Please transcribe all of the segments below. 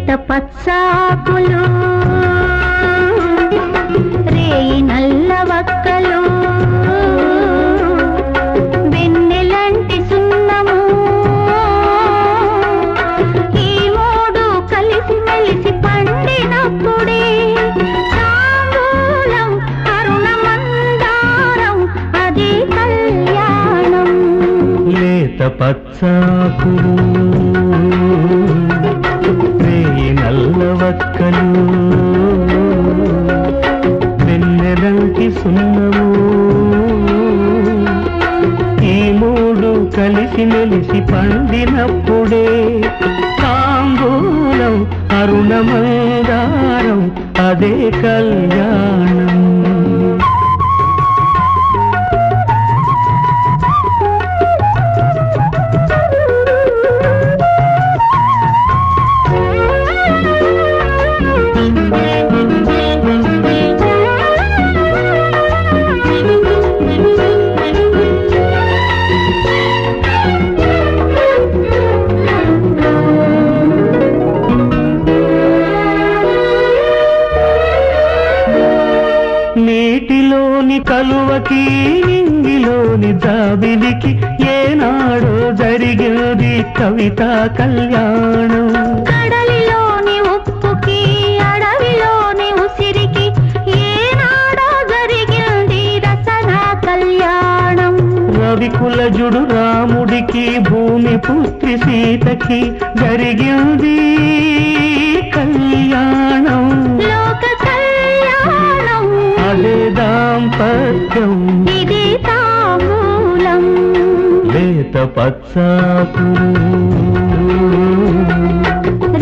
చేత పచ్చాకులు రేయి నల్ల వక్కలు వెన్నెలంటి సున్నము. ఈ మూడు కలిసి మెలిసి పండినప్పుడే తాంబూలం అరుణమందారం అది కళ్యాణం. చేత పచ్చాకులు. నల్లవక్కలు వెన్నెలంటి సున్నము ఈ మూడు కలిసి మెలిసి పండినప్పుడే తాంబూలం అరుణమందారం అదే కళ్యాణం. కలువకి ఇంగిలోని జాబిలికి ఏనాడో జరిగేది కవిత కళ్యాణం. కడలిలోని ఉప్పుకి అడవిలోని ఉసిరికి ఏనాడో జరిగింది రసన కళ్యాణం. రవికులజుడు రాముడికి భూమి పుత్రి సీతకి జరిగింది కళ్యాణం. లేత పచ్చాకులు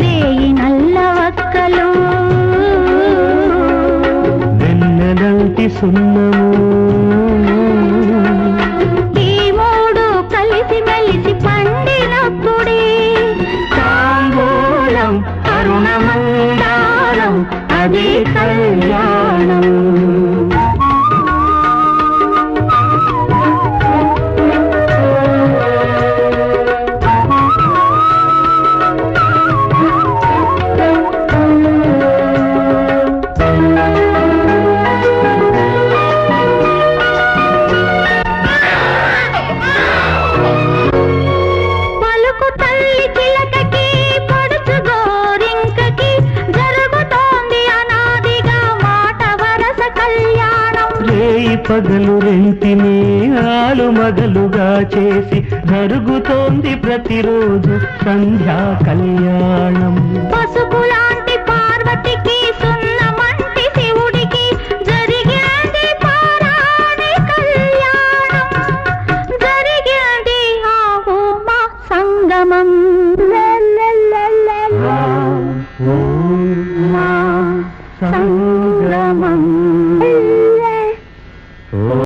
రేయి నల్లవక్కలు వెన్నెలంటి సున్నము. ఈ మూడు కలిసి మెలిసి పండినప్పుడే తాంబూలం అరుణమందారం అదే కళ్యాణం. పగలు రెంటిని ఆలు మగలుగా చేసి జరుగుతోంది ప్రతిరోజు సంధ్యా కళ్యాణం. పసుపు పార్వతికి సంగమం.